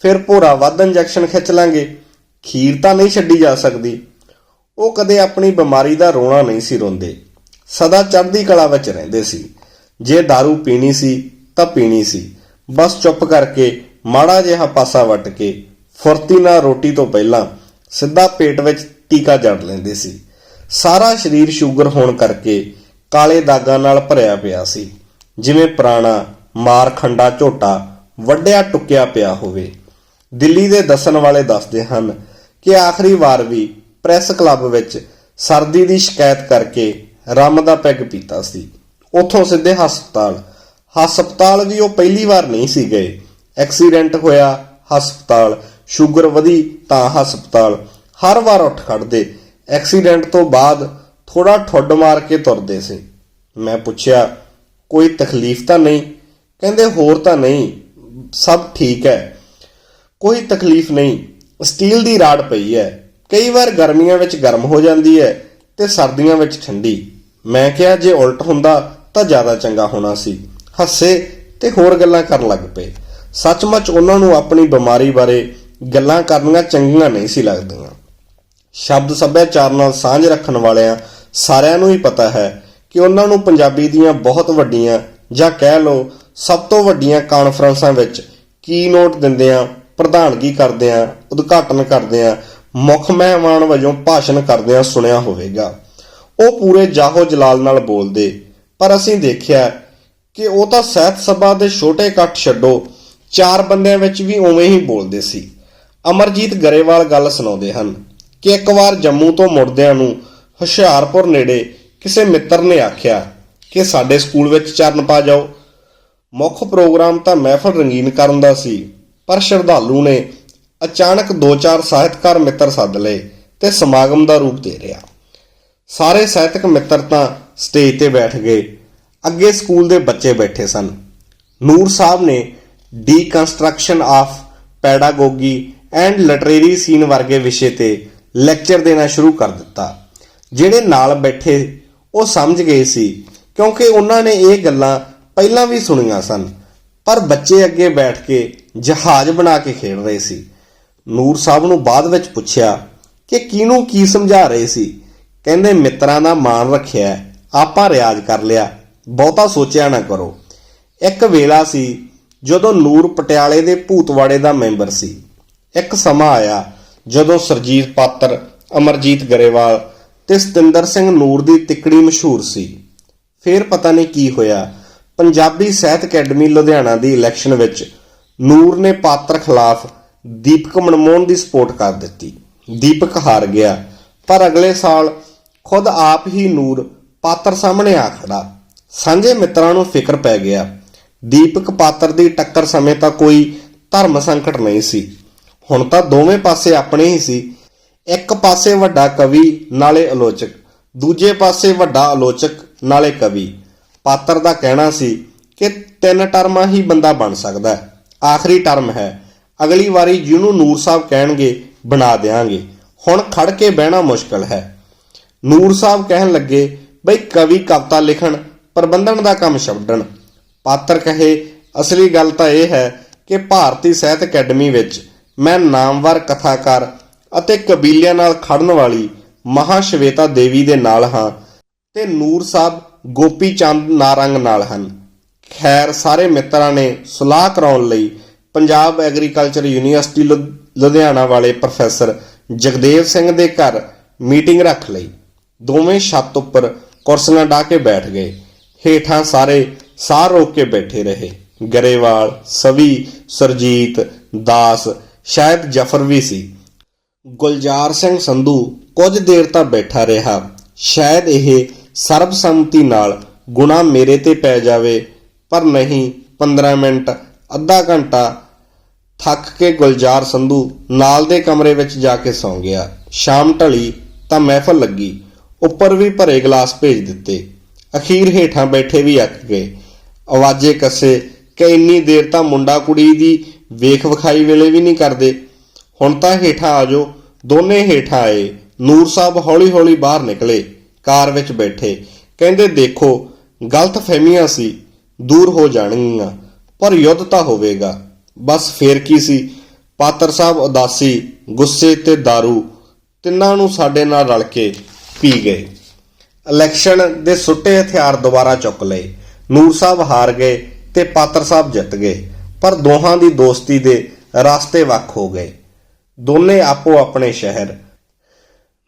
ਫਿਰ ਭੋਰਾ ਵੱਧ ਇੰਜੈਕਸ਼ਨ ਖਿੱਚ ਲਾਂਗੇ। ਖੀਰ ਤਾਂ ਨਹੀਂ ਛੱਡੀ ਜਾ ਸਕਦੀ। ਉਹ ਕਦੇ ਆਪਣੀ ਬਿਮਾਰੀ ਦਾ ਰੋਣਾ ਨਹੀਂ ਸੀ ਰੋਂਦੇ। ਸਦਾ ਚੜ੍ਹਦੀ ਕਲਾ ਵਿੱਚ ਰਹਿੰਦੇ ਸੀ। ਜੇ दारू ਪੀਣੀ ਸੀ, ਤਾਂ ਪੀਣੀ ਸੀ। ਬਸ ਚੁੱਪ ਕਰਕੇ ਮਾੜਾ ਜਿਹਾ ਪਾਸਾ ਵੱਟ ਕੇ ਫੁਰਤੀ ਨਾਲ ਰੋਟੀ ਤੋਂ ਪਹਿਲਾਂ ਸਿੱਧਾ ਪੇਟ ਵਿੱਚ ਟੀਕਾ ਜੜ ਲੈਂਦੇ ਸੀ। ਸਾਰਾ ਸਰੀਰ ਸ਼ੂਗਰ ਹੋਣ ਕਰਕੇ ਕਾਲੇ ਦਾਗਾਂ ਨਾਲ ਭਰਿਆ ਪਿਆ ਸੀ। ਜਿਵੇਂ ਪੁਰਾਣਾ ਮਾਰ ਖੰਡਾ ਝੋਟਾ ਵੱਡਿਆ ਟੁੱਕਿਆ ਪਿਆ ਹੋਵੇ। ਦਿੱਲੀ ਦੇ ਦੱਸਣ ਵਾਲੇ ਦੱਸਦੇ ਹਨ ਕਿ ਆਖਰੀ ਵਾਰ ਵੀ ਪ੍ਰੈਸ ਕਲੱਬ ਵਿੱਚ ਸਰਦੀ ਦੀ ਸ਼ਿਕਾਇਤ ਕਰਕੇ ਰੰਮ ਦਾ ਪੈਗ ਪੀਤਾ ਸੀ। ਉੱਥੋਂ ਸਿੱਧੇ ਹਸਪਤਾਲ। ਹਸਪਤਾਲ ਵੀ ਉਹ ਪਹਿਲੀ ਵਾਰ ਨਹੀਂ ਸੀ ਗਏ। ਐਕਸੀਡੈਂਟ ਹੋਇਆ, ਹਸਪਤਾਲ। ਸ਼ੂਗਰ ਵਧੀ ਤਾਂ ਹਸਪਤਾਲ। ਹਰ ਵਾਰ ਉੱਠ ਖੜਦੇ ਐਕਸੀਡੈਂਟ ਤੋਂ ਬਾਅਦ ਥੋੜਾ ਠੁੱਡ ਮਾਰ ਕੇ ਤੁਰਦੇ ਸੀ। ਮੈਂ ਪੁੱਛਿਆ, ਕੋਈ ਤਕਲੀਫ ਤਾਂ ਨਹੀਂ? ਕਹਿੰਦੇ, ਹੋਰ ਤਾਂ ਨਹੀਂ, ਸਭ ਠੀਕ ਹੈ। ਕੋਈ ਤਕਲੀਫ ਨਹੀਂ, ਸਟੀਲ ਦੀ ਰਾੜ ਪਈ ਹੈ। ਕਈ ਵਾਰ ਗਰਮੀਆਂ ਵਿੱਚ ਗਰਮ ਹੋ ਜਾਂਦੀ ਹੈ ਤੇ ਸਰਦੀਆਂ ਵਿੱਚ ਠੰਡੀ। ਮੈਂ ਕਿਹਾ, ਜੇ ਉਲਟ ਹੁੰਦਾ ਤਾਂ ਜ਼ਿਆਦਾ ਚੰਗਾ ਹੋਣਾ ਸੀ। ਹੱਸੇ ਤੇ ਹੋਰ ਗੱਲਾਂ ਕਰਨ ਲੱਗ ਪਏ। ਸੱਚਮੁੱਚ ਉਹਨਾਂ ਨੂੰ ਆਪਣੀ ਬਿਮਾਰੀ ਬਾਰੇ ਗੱਲਾਂ ਕਰਨੀਆਂ ਚੰਗੀਆਂ ਨਹੀਂ ਸੀ ਲੱਗਦੀਆਂ। ਸ਼ਬਦ ਸੱਭਿਆਚਾਰ ਨਾਲ ਸਾਂਝ ਰੱਖਣ ਵਾਲਿਆਂ ਸਾਰਿਆਂ ਨੂੰ ਹੀ ਪਤਾ ਹੈ ਕਿ ਉਹਨਾਂ ਨੂੰ ਪੰਜਾਬੀ ਦੀਆਂ ਬਹੁਤ ਵੱਡੀਆਂ ਜਾਂ ਕਹਿ ਲਓ ਸਭ ਤੋਂ ਵੱਡੀਆਂ ਕਾਨਫਰੰਸਾਂ ਵਿੱਚ ਕੀਨੋਟ ਦਿੰਦਿਆਂ ਪ੍ਰਧਾਨਗੀ ਕਰਦਿਆਂ ਉਦਘਾਟਨ ਕਰਦਿਆਂ ਮੁੱਖ ਮਹਿਮਾਨ ਵਜੋਂ ਭਾਸ਼ਣ ਕਰਦਿਆਂ ਸੁਣਿਆ ਹੋਵੇਗਾ। ਉਹ ਪੂਰੇ ਜਾਹੋ ਜਲਾਲ ਨਾਲ ਬੋਲਦੇ, ਪਰ ਅਸੀਂ ਦੇਖਿਆ ਕਿ ਉਹ ਤਾਂ ਸਹਿਤ ਸਭਾ ਦੇ ਛੋਟੇ ਇਕੱਠ ਛੱਡੋ, ਚਾਰ ਬੰਦਿਆਂ ਵਿੱਚ ਵੀ ਉਵੇਂ ਹੀ ਬੋਲਦੇ ਸੀ। ਅਮਰਜੀਤ ਗਰੇਵਾਲ ਗੱਲ ਸੁਣਾਉਂਦੇ ਹਨ ਕਿ ਇੱਕ ਵਾਰ ਜੰਮੂ ਤੋਂ ਮੁੜਦਿਆਂ ਨੂੰ ਹੁਸ਼ਿਆਰਪੁਰ ਨੇੜੇ ਕਿਸੇ ਮਿੱਤਰ ਨੇ ਆਖਿਆ ਕਿ ਸਾਡੇ ਸਕੂਲ ਵਿੱਚ ਚਰਨ ਪਾ ਜਾਓ। ਮੁੱਖ ਪ੍ਰੋਗਰਾਮ ਤਾਂ ਮਹਿਫਲ ਰੰਗੀਨ ਕਰਨ ਦਾ ਸੀ, ਪਰ ਸ਼ਰਧਾਲੂ ਨੇ ਅਚਾਨਕ ਦੋ ਚਾਰ ਸਾਹਿਤਕਾਰ ਮਿੱਤਰ ਸੱਦ ਲਏ ਤੇ ਸਮਾਗਮ ਦਾ ਰੂਪ ਦੇ ਰਿਹਾ। ਸਾਰੇ ਸਾਹਿਤਕ ਮਿੱਤਰ ਤਾਂ ਸਟੇਜ ਤੇ ਬੈਠ ਗਏ। ਅੱਗੇ ਸਕੂਲ ਦੇ ਬੱਚੇ ਬੈਠੇ ਸਨ। ਨੂਰ ਸਾਹਿਬ ਨੇ deconstruction of pedagogy and literary scene ਵਰਗੇ ਵਿਸ਼ੇ ਤੇ ਲੈਕਚਰ ਦੇਣਾ ਸ਼ੁਰੂ ਕਰ ਦਿੱਤਾ। ਜਿਹੜੇ ਨਾਲ ਬੈਠੇ, ਉਹ ਸਮਝ ਗਏ ਸੀ, ਕਿਉਂਕਿ ਉਹਨਾਂ ਨੇ ਇਹ ਗੱਲਾਂ ਪਹਿਲਾਂ ਵੀ ਸੁਣੀਆਂ ਸਨ, ਪਰ ਬੱਚੇ ਅੱਗੇ ਬੈਠ ਕੇ ਜਹਾਜ਼ ਬਣਾ ਕੇ ਖੇਡ ਰਹੇ ਸੀ। ਨੂਰ ਸਾਹਿਬ ਨੂੰ ਬਾਅਦ ਵਿੱਚ ਪੁੱਛਿਆ ਕਿ ਕਿਹਨੂੰ ਕੀ ਸਮਝਾ ਰਹੇ ਸੀ। ਕਹਿੰਦੇ, ਮਿੱਤਰਾਂ ਦਾ ਮਾਣ ਰੱਖਿਆ ਆਪਾਂ ਰਿਆਜ਼ ਕਰ ਲਿਆ, ਬਹੁਤਾ ਸੋਚਿਆ ਨਾ ਕਰੋ। ਇੱਕ ਵੇਲਾ ਸੀ ਜਦੋਂ ਨੂਰ ਪਟਿਆਲੇ ਦੇ ਭੂਤਵਾੜੇ ਦਾ ਮੈਂਬਰ ਸੀ। ਇੱਕ ਸਮਾਂ ਆਇਆ ਜਦੋਂ ਸਰਜੀਤ ਪਾਤਰ, ਅਮਰਜੀਤ ਗਰੇਵਾਲ ਤੇ ਸਤਿੰਦਰ ਸਿੰਘ ਨੂਰ ਦੀ ਤਿੱਕੜੀ ਮਸ਼ਹੂਰ ਸੀ। ਫੇਰ ਪਤਾ ਨਹੀਂ ਕੀ ਹੋਇਆ, ਪੰਜਾਬੀ ਸਾਹਿਤ ਅਕੈਡਮੀ ਲੁਧਿਆਣਾ ਦੀ ਇਲੈਕਸ਼ਨ ਵਿੱਚ ਨੂਰ ਨੇ ਪਾਤਰ ਖਿਲਾਫ ਦੀਪਕ ਮਨਮੋਹਨ ਦੀ ਸਪੋਰਟ ਕਰ ਦਿੱਤੀ। ਦੀਪਕ ਹਾਰ ਗਿਆ, ਪਰ ਅਗਲੇ ਸਾਲ ਖੁਦ ਆਪ ਹੀ ਨੂਰ ਪਾਤਰ ਸਾਹਮਣੇ ਆ ਖੜਾ। ਸਾਂਝੇ ਮਿੱਤਰਾਂ ਨੂੰ ਫਿਕਰ ਪੈ ਗਿਆ, ਦੀਪਕ ਪਾਤਰ ਦੀ ਟੱਕਰ ਸਮੇਂ ਤਾਂ ਕੋਈ ਧਰਮ ਸੰਕਟ ਨਹੀਂ ਸੀ। ਹੁਣ ਤਾਂ ਦੋਵੇਂ ਪਾਸੇ ਆਪਣੇ ਹੀ ਸੀ। ਇੱਕ ਪਾਸੇ ਵੱਡਾ ਕਵੀ, ਨਾਲੇ ਆਲੋਚਕ। ਦੂਜੇ ਪਾਸੇ ਵੱਡਾ ਆਲੋਚਕ, ਨਾਲੇ ਕਵੀ। ਪਾਤਰ ਦਾ ਕਹਿਣਾ ਸੀ ਕਿ ਤਿੰਨ ਟਰਮਾਂ ਹੀ ਬੰਦਾ ਬਣ ਸਕਦਾ ਹੈ। ਆਖਰੀ ਟਰਮ ਹੈ, ਅਗਲੀ ਵਾਰੀ ਜਿਹਨੂੰ ਨੂਰ ਸਾਹਿਬ ਕਹਿਣਗੇ, ਬਣਾ ਦੇਾਂਗੇ ਹੁਣ ਖੜ ਕੇ ਬਹਿਣਾ ਮੁਸ਼ਕਲ ਹੈ। ਨੂਰ ਸਾਹਿਬ ਕਹਿਣ ਲੱਗੇ, ਬਈ ਕਵੀ ਕਵਿਤਾ ਲਿਖਣ, ਪ੍ਰਬੰਧਨ ਦਾ ਕੰਮ ਛੱਡਣ। ਪਾਤਰ ਕਹੇ, ਅਸਲੀ ਗੱਲ ਤਾਂ ਇਹ ਹੈ ਕਿ ਭਾਰਤੀ ਸਾਹਿਤ ਅਕੈਡਮੀ ਵਿੱਚ ਮੈਂ ਨਾਮਵਰ ਕਥਾਕਾਰ ਅਤੇ ਕਬੀਲਿਆਂ ਨਾਲ ਖੜਨ ਵਾਲੀ ਮਹਾਸ਼ਵੇਤਾ ਦੇਵੀ ਦੇ ਨਾਲ ਹਾਂ ਤੇ ਨੂਰ ਸਾਹਿਬ ਗੋਪੀ ਚੰਦ ਨਾਰੰਗ ਨਾਲ ਹਨ। ਖੈਰ, ਸਾਰੇ ਮਿੱਤਰਾਂ ਨੇ ਸਲਾਹ ਕਰਾਉਣ ਲਈ ਪੰਜਾਬ ਐਗਰੀਕਲਚਰ ਯੂਨੀਵਰਸਿਟੀ ਲੁਧਿਆਣਾ ਵਾਲੇ ਪ੍ਰੋਫੈਸਰ ਜਗਦੇਵ ਸਿੰਘ ਦੇ ਘਰ ਮੀਟਿੰਗ ਰੱਖ ਲਈ। ਦੋਵੇਂ ਛੱਤ ਉੱਪਰ ਕੁਰਸੀਆਂ ਢਾ ਕੇ ਬੈਠ ਗਏ। ਹੇਠਾਂ ਸਾਰੇ ਸਾਹ ਰੋਕ ਕੇ ਬੈਠੇ ਰਹੇ। ਗਰੇਵਾਲ, ਸਵੀ, ਸਰਜੀਤ, ਦਾਸ ਸ਼ਾਇਦ ਜਫਰ ਵੀ ਸੀ। ਗੁਲਜ਼ਾਰ ਸਿੰਘ ਸੰਧੂ ਕੁਝ ਦੇਰ ਤੱਕ ਬੈਠਾ ਰਿਹਾ। ਸ਼ਾਇਦ ਇਹ ਸਰਬਸੰਮਤੀ ਨਾਲ ਗੁਣਾ ਮੇਰੇ ਤੇ ਪੈ ਜਾਵੇ, ਪਰ ਨਹੀਂ 15 ਮਿੰਟ, ਅੱਧਾ ਘੰਟਾ ਥੱਕ ਕੇ ਗੁਲਜ਼ਾਰ ਸੰਧੂ ਨਾਲ ਦੇ ਕਮਰੇ ਵਿੱਚ ਜਾ ਕੇ ਸੌਂ ਗਿਆ। ਸ਼ਾਮ ਢਲੀ ਤਾਂ ਮਹਿਫਲ ਲੱਗੀ, ਉੱਪਰ ਵੀ ਭਰੇ ਗਲਾਸ ਭੇਜ ਦਿੱਤੇ। ਅਖੀਰ ਹੇਠਾਂ ਬੈਠੇ ਵੀ ਅੱਕ ਗਏ। ਆਵਾਜ਼ੇ ਕੱਸੇ ਕਿ ਇੰਨੀ ਦੇਰ ਤਾਂ ਮੁੰਡਾ ਕੁੜੀ ਦੀ ਵੇਖ ਵਿਖਾਈ ਵੇਲੇ ਵੀ ਨਹੀਂ ਕਰਦੇ। ਹੁਣ ਤਾਂ ਹੇਠਾਂ ਆਜੋ ਦੋਨੇ ਹੇਠਾਂ ਆਏ। ਨੂਰ ਸਾਹਿਬ ਹੌਲੀ-ਹੌਲੀ ਬਾਹਰ ਨਿਕਲੇ। ਕਾਰ ਵਿੱਚ ਬੈਠੇ। ਕਹਿੰਦੇ, ਦੇਖੋ ਗਲਤ ਫਹਿਮੀਆਂ ਸੀ। ਦੂਰ ਹੋ ਜਾਣਗੀਆਂ। ਪਰ ਯੁੱਧ ਤਾਂ ਹੋਵੇਗਾ। ਬਸ ਫੇਰ ਕੀ ਸੀ? ਪਾਤਰ ਸਾਹਿਬ ਉਦਾਸੀ, ਗੁੱਸੇ ਤੇ दारू ਤਿੰਨਾਂ ਨੂੰ ਸਾਡੇ ਨਾਲ ਰਲ ਕੇ ਪੀ ਗਏ। ਇਲੈਕਸ਼ਨ ਦੇ ਸੁੱਟੇ ਹਥਿਆਰ ਦੁਬਾਰਾ ਚੁੱਕ ਲਏ। ਨੂਰ ਸਾਹਿਬ ਹਾਰ ਗਏ ਤੇ ਪਾਤਰ ਸਾਹਿਬ ਜਿੱਤ ਗਏ। ਪਰ ਦੋਹਾਂ ਦੀ ਦੋਸਤੀ ਦੇ ਰਾਸਤੇ ਵੱਖ ਹੋ ਗਏ। ਦੋਨੇ ਆਪੋ ਆਪਣੇ ਸ਼ਹਿਰ।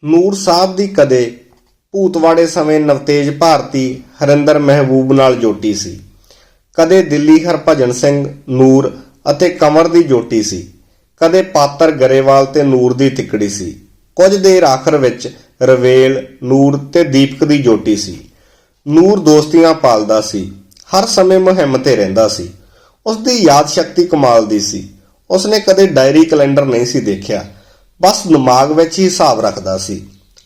ਨੂਰ ਸਾਹਿਬ ਦੀ ਕਦੇ ਭੂਤਵਾੜੇ ਸਮੇਂ ਨਵਤੇਜ ਭਾਰਤੀ ਹਰਿੰਦਰ ਮਹਿਬੂਬ ਨਾਲ ਜੋਟੀ ਸੀ। ਕਦੇ ਦਿੱਲੀ ਹਰਭਜਨ ਸਿੰਘ, ਨੂਰ ਅਤੇ ਕਮਰ ਦੀ ਜੋਟੀ ਸੀ। ਕਦੇ ਪਾਤਰ ਗਰੇਵਾਲ ਤੇ ਨੂਰ ਦੀ ਤਿੱਕੜੀ ਸੀ। ਕੁਝ ਦੇਰ ਆਖਰ ਵਿੱਚ ਰਵੇਲ, ਨੂਰ ਤੇ ਦੀਪਕ ਦੀ ਜੋਟੀ ਸੀ। ਨੂਰ ਦੋਸਤੀਆਂ ਪਾਲਦਾ ਸੀ। ਹਰ ਸਮੇਂ ਮੁਹਿੰਮ ਤੇ ਰਹਿੰਦਾ ਸੀ। ਉਸ ਦੀ ਯਾਦ ਸ਼ਕਤੀ ਕਮਾਲ ਦੀ ਸੀ। ਉਸਨੇ ਕਦੇ ਡਾਇਰੀ ਕੈਲੰਡਰ ਨਹੀਂ ਸੀ ਦੇਖਿਆ। ਬਸ ਦਿਮਾਗ ਵਿੱਚ ਹੀ ਹਿਸਾਬ ਰੱਖਦਾ ਸੀ।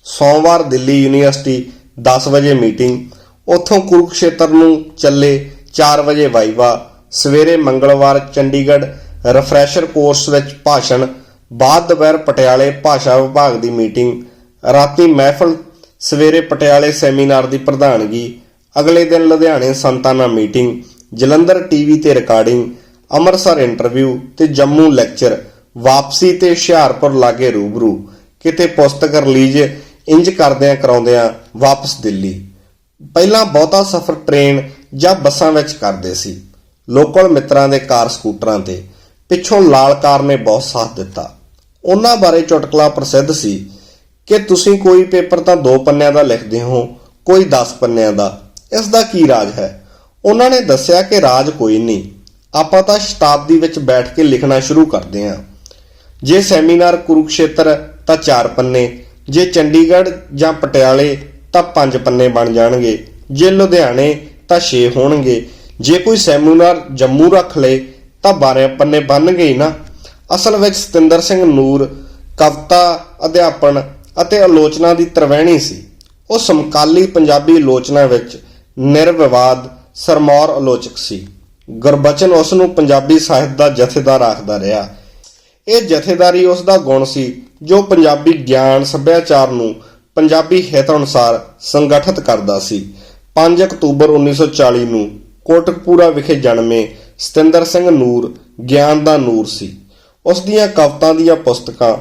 ਸੋਮਵਾਰ ਦਿੱਲੀ ਯੂਨੀਵਰਸਿਟੀ 10 ਵਜੇ ਮੀਟਿੰਗ, ਉੱਥੋਂ ਕੁਰੂਕਸ਼ੇਤਰ ਨੂੰ ਚੱਲੇ 4 ਵਜੇ ਵਾਈਵਾ, ਸਵੇਰੇ ਮੰਗਲਵਾਰ ਚੰਡੀਗੜ੍ਹ ਰਿਫਰੈਸ਼ਰ ਕੋਰਸ ਵਿੱਚ ਭਾਸ਼ਣ, ਬਾਅਦ ਦੁਪਹਿਰ ਪਟਿਆਲੇ ਭਾਸ਼ਾ ਵਿਭਾਗ ਦੀ ਮੀਟਿੰਗ, ਰਾਤੀ ਮਹਿਫਲ, ਸਵੇਰੇ ਪਟਿਆਲੇ ਸੈਮੀਨਾਰ ਦੀ ਪ੍ਰਧਾਨਗੀ, ਅਗਲੇ ਦਿਨ ਲੁਧਿਆਣੇ ਸੰਤਾਂ ਨਾਲ ਮੀਟਿੰਗ ਜਲੰਧਰ ਟੀਵੀ ਤੇ ਰਿਕਾਰਡਿੰਗ, ਅੰਮ੍ਰਿਤਸਰ ਇੰਟਰਵਿਊ ਤੇ ਜੰਮੂ ਲੈਕਚਰ, ਵਾਪਸੀ ਤੇ ਹੁਸ਼ਿਆਰਪੁਰ ਲਾਗੇ ਰੂਬਰੂ। ਕਿਤੇ ਪੁਸਤਕ ਰਿਲੀਜ਼ ਇੰਜ ਕਰਦਿਆਂ ਕਰਾਉਂਦਿਆਂ ਵਾਪਸ ਦਿੱਲੀ। ਪਹਿਲਾਂ ਬਹੁਤਾ ਸਫ਼ਰ ਟ੍ਰੇਨ ਜਾਂ ਬੱਸਾਂ ਵਿੱਚ ਕਰਦੇ ਸੀ। ਲੋਕਲ ਮਿੱਤਰਾਂ ਦੇ ਕਾਰ ਸਕੂਟਰਾਂ ਤੇ। ਪਿੱਛੋਂ ਲਾਲ ਕਾਰ ਨੇ ਬਹੁਤ ਸਾਥ ਦਿੱਤਾ। ਉਹਨਾਂ ਬਾਰੇ ਚੁਟਕਲਾ ਪ੍ਰਸਿੱਧ ਸੀ ਕਿ ਤੁਸੀਂ ਕੋਈ ਪੇਪਰ ਤਾਂ ਦੋ ਪੰਨਿਆਂ ਦਾ ਲਿਖਦੇ ਹੋ, ਕੋਈ 10 ਪੰਨਿਆਂ ਦਾ। ਇਸ ਦਾ ਕੀ ਰਾਜ ਹੈ? ਉਹਨਾਂ ਨੇ ਦੱਸਿਆ ਕਿ ਰਾਜ ਕੋਈ ਨਹੀਂ। ਆਪਾਂ ਤਾਂ ਸ਼ਤਾਬਦੀ ਵਿੱਚ ਬੈਠ ਕੇ ਲਿਖਣਾ ਸ਼ੁਰੂ ਕਰਦੇ ਹਾਂ। ਜੇ ਸੈਮੀਨਾਰ ਕੁਰੂਕਸ਼ੇਤਰ, ਤਾਂ ਚਾਰ ਪੰਨੇ। ਜੇ ਚੰਡੀਗੜ੍ਹ ਜਾਂ ਪਟਿਆਲੇ, ਤਾਂ ਪੰਜ ਪੰਨੇ ਬਣ ਜਾਣਗੇ। ਜੇ ਲੁਧਿਆਣੇ, ਤਾਂ 6 ਹੋਣਗੇ। ਜੇ ਕੋਈ ਸੈਮੀਨਾਰ ਜੰਮੂ ਰੱਖ ਲਏ ਤਾਂ 12 ਪੰਨੇ ਬਣ ਗਏ ਨਾ। ਅਸਲ ਵਿੱਚ ਸਤਿੰਦਰ ਸਿੰਘ ਨੂਰ, ਕਵਿਤਾ, ਅਧਿਆਪਨ ਅਤੇ ਆਲੋਚਨਾ ਦੀ ਤਰਵਹਿਣੀ ਸੀ। ਉਹ ਸਮਕਾਲੀ ਪੰਜਾਬੀ ਆਲੋਚਨਾ ਵਿੱਚ ਨਿਰਵਿਵਾਦ ਸਰਮੌਰ ਆਲੋਚਕ ਸੀ। ਗੁਰਬਚਨ ਉਸ ਨੂੰ ਪੰਜਾਬੀ ਸਾਹਿਤ ਦਾ ਜਥੇਦਾਰ ਆਖਦਾ ਰਿਹਾ। ਇਹ ਜਥੇਦਾਰੀ ਉਸ ਦਾ ਗੁਣ ਸੀ, ਜੋ ਪੰਜਾਬੀ ਗਿਆਨ, ਸੱਭਿਆਚਾਰ ਨੂੰ ਪੰਜਾਬੀ ਹਿੱਤ ਅਨੁਸਾਰ ਸੰਗਠਿਤ ਕਰਦਾ ਸੀ। 5 ਅਕਤੂਬਰ 1940 ਨੂੰ ਕੋਟਕਪੂਰਾ ਵਿਖੇ ਜਨਮੇ ਸਤਿੰਦਰ ਸਿੰਘ ਨੂਰ ਗਿਆਨ ਦਾ ਨੂਰ ਸੀ। ਉਸ ਦੀਆਂ ਕਵਿਤਾ ਦੀਆਂ ਪੁਸਤਕਾਂ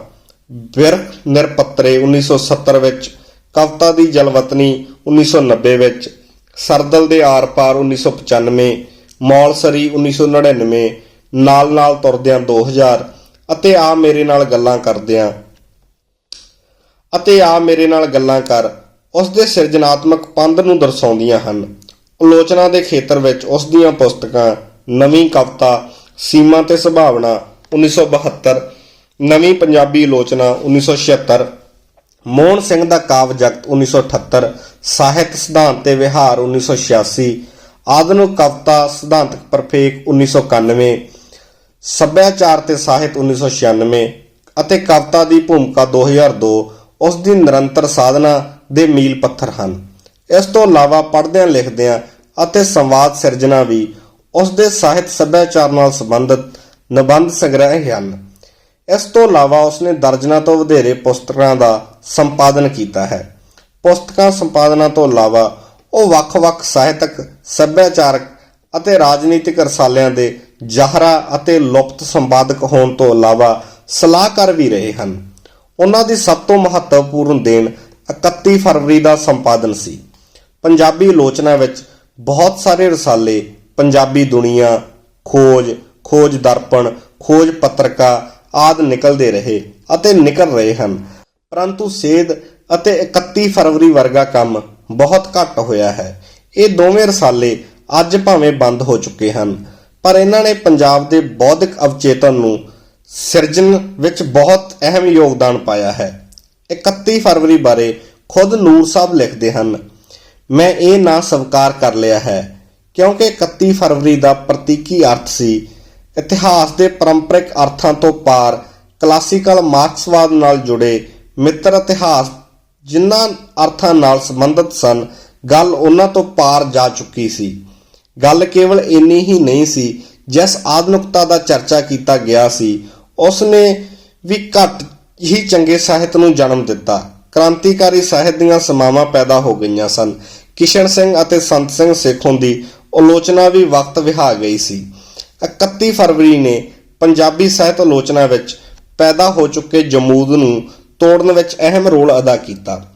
ਬਿਰਖ ਨਿਰਪੱਤਰੇ 1970 ਵਿੱਚ, ਕਵਿਤਾ ਦੀ ਜਲਵਤਨੀ 1990 ਵਿੱਚ ਸਰਦਲ ਦੇ ਆਰ-ਪਾਰ 1995 ਮੌਲਸਰੀ 1999 ਨਾਲ ਨਾਲ ਤੁਰਦਿਆਂ 2000 ਅਤੇ ਆ ਮੇਰੇ ਨਾਲ ਗੱਲਾਂ ਕਰਦਿਆਂ। ਅਤੇ ਆ ਮੇਰੇ ਨਾਲ ਗੱਲਾਂ ਕਰ ਉਸ ਦੇ ਸਿਰਜਣਾਤਮਕ ਪੰਧ ਨੂੰ ਦਰਸਾਉਂਦੀਆਂ ਹਨ। ਆਲੋਚਨਾ ਦੇ ਖੇਤਰ ਵਿੱਚ ਉਸ ਦੀਆਂ ਪੁਸਤਕਾਂ, ਨਵੀਂ ਕਵਿਤਾ, ਸੀਮਾ ਤੇ ਸੁਭਾਵਨਾ 1972 ਨਵੀਂ ਪੰਜਾਬੀ ਆਲੋਚਨਾ 1976 ਮੋਹਨ ਸਿੰਘ ਦਾ ਕਾਵ ਜਗਤ 1978 ਸਾਹਿਤ ਸਿਧਾਂਤ ਤੇ ਵਿਹਾਰ 1986 ਆਧੁਨਿਕ ਕਵਿਤਾ ਸਿਧਾਂਤਕ ਪਰਫੇਕ 1991 ਸੱਭਿਆਚਾਰ ਤੇ ਸਾਹਿਤ 1996 ਅਤੇ ਕਵਿਤਾ ਦੀ ਭੂਮਿਕਾ 2002 ਉਸ ਦੀ ਨਿਰੰਤਰ ਸਾਧਨਾ ਦੇ ਮੀਲ ਪੱਥਰ ਹਨ। ਇਸ ਤੋਂ ਇਲਾਵਾ ਪੜ੍ਹਦਿਆਂ ਲਿਖਦਿਆਂ ਅਤੇ ਸੰਵਾਦ ਸਿਰਜਣਾ ਵੀ ਉਸ ਦੇ ਸਾਹਿਤ ਸੱਭਿਆਚਾਰ ਨਾਲ ਸੰਬੰਧਿਤ ਨਿਬੰਧ ਸੰਗ੍ਰਹਿ ਹਨ। ਇਸ ਤੋਂ ਇਲਾਵਾ ਉਸਨੇ ਦਰਜਨਾਂ ਤੋਂ ਵਧੇਰੇ ਪੁਸਤਕਾਂ ਦਾ ਸੰਪਾਦਨ ਕੀਤਾ ਹੈ। ਪੁਸਤਕਾਂ ਸੰਪਾਦਨਾ ਤੋਂ ਇਲਾਵਾ ਉਹ ਵੱਖ-ਵੱਖ ਸਾਹਿਤਕ, ਸੱਭਿਆਚਾਰਕ ਅਤੇ ਰਾਜਨੀਤਿਕ ਰਸਾਲਿਆਂ ਦੇ ਜ਼ਾਹਰਾ ਅਤੇ ਲੁਪਤ ਸੰਪਾਦਕ ਹੋਣ ਤੋਂ ਇਲਾਵਾ ਸਲਾਹਕਾਰ ਵੀ ਰਹੇ ਹਨ। ਉਹਨਾਂ ਦੀ ਸਭ ਤੋਂ ਮਹੱਤਵਪੂਰਨ ਦੇਣ 31 ਫਰਵਰੀ ਦਾ ਸੰਪਾਦਨ ਸੀ। ਪੰਜਾਬੀ ਆਲੋਚਨਾ ਵਿੱਚ ਬਹੁਤ ਸਾਰੇ ਰਸਾਲੇ ਪੰਜਾਬੀ ਦੁਨੀਆ, ਖੋਜ ਖੋਜ ਦਰਪਣ, ਖੋਜ ਪੱਤਰਕਾ ਆਦਿ ਨਿਕਲਦੇ ਰਹੇ ਅਤੇ ਨਿਕਲ ਰਹੇ ਹਨ। ਪਰੰਤੂ ਸੇਧ ਅਤੇ 31 ਫਰਵਰੀ ਵਰਗਾ ਕੰਮ ਬਹੁਤ ਘੱਟ ਹੋਇਆ ਹੈ। ਇਹ ਦੋਵੇਂ ਰਸਾਲੇ ਅੱਜ ਭਾਵੇਂ ਬੰਦ ਹੋ ਚੁੱਕੇ ਹਨ, ਪਰ ਇਹਨਾਂ ਨੇ ਪੰਜਾਬ ਦੇ ਬੌਧਿਕ ਅਵਚੇਤਨ ਨੂੰ ਸਿਰਜਣ ਵਿੱਚ ਬਹੁਤ ਅਹਿਮ ਯੋਗਦਾਨ ਪਾਇਆ ਹੈ। 31 ਫਰਵਰੀ ਬਾਰੇ ਖੁਦ ਨੂਰ ਸਾਹਿਬ ਲਿਖਦੇ ਹਨ, ਮੈਂ ਇਹ ਨਾਂ ਸਵੀਕਾਰ ਕਰ ਲਿਆ ਹੈ, ਕਿਉਂਕਿ 31 ਫਰਵਰੀ ਦਾ ਪ੍ਰਤੀਕੀ ਅਰਥ ਸੀ ਇਤਿਹਾਸ ਦੇ ਪਰੰਪਰਿਕ ਅਰਥਾਂ ਤੋਂ ਪਾਰ ਕਲਾਸੀਕਲ ਮਾਰਕਸਵਾਦ ਨਾਲ ਜੁੜੇ ਮਿੱਤਰ ਇਤਿਹਾਸ ਜਿਨ੍ਹਾਂ ਅਰਥਾਂ ਨਾਲ ਸੰਬੰਧਿਤ ਸਨ, ਗੱਲ ਉਹਨਾਂ ਤੋਂ ਪਾਰ ਜਾ ਚੁੱਕੀ ਸੀ। ਗੱਲ ਕੇਵਲ ਇੰਨੀ ਹੀ ਨਹੀਂ ਸੀ, ਜਿਸ ਆਧੁਨਿਕਤਾ ਦਾ ਚਰਚਾ ਕੀਤਾ ਗਿਆ ਸੀ ਉਸ ਨੇ ਵੀ ਘੱਟ ਹੀ ਚੰਗੇ ਸਾਹਿਤ ਨੂੰ ਜਨਮ ਦਿੱਤਾ। ਕ੍ਰਾਂਤੀਕਾਰੀ ਸਾਹਿਤ ਦੀਆਂ ਸਮਾਵਾਂ ਪੈਦਾ ਹੋ ਗਈਆਂ ਸਨ। ਕਿਸ਼ਨ ਸਿੰਘ ਅਤੇ ਸੰਤ ਸਿੰਘ ਸੇਖੋਂ ਦੀ ਆਲੋਚਨਾ ਵੀ ਵਕਤ ਵਿਹਾ ਗਈ ਸੀ। 31 ਫਰਵਰੀ ਨੇ ਪੰਜਾਬੀ ਸਾਹਿਤ ਆਲੋਚਨਾ ਵਿੱਚ ਪੈਦਾ ਹੋ ਚੁੱਕੇ ਜਮੂਦ ਨੂੰ ਤੋੜਨ ਵਿੱਚ ਅਹਿਮ ਰੋਲ ਅਦਾ ਕੀਤਾ।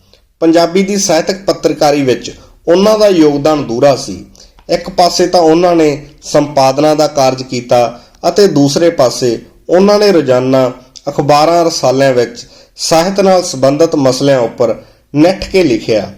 ਪੰਜਾਬੀ ਦੀ ਸਾਹਿਤਕ ਪੱਤਰਕਾਰੀ ਵਿੱਚ ਉਹਨਾਂ ਦਾ ਯੋਗਦਾਨ ਦੂਰਾ ਸੀ। ਇੱਕ ਪਾਸੇ ਤਾਂ ਉਹਨਾਂ ਨੇ ਸੰਪਾਦਨਾ ਦਾ ਕਾਰਜ ਕੀਤਾ ਅਤੇ ਦੂਸਰੇ ਪਾਸੇ ਉਹਨਾਂ ਨੇ ਰੋਜ਼ਾਨਾ ਅਖਬਾਰਾਂ, ਰਸਾਲਿਆਂ ਵਿੱਚ ਸਾਹਿਤ ਨਾਲ ਸੰਬੰਧਿਤ ਮਸਲਿਆਂ ਉੱਪਰ ਨਿੱਠ ਕੇ ਲਿਖਿਆ।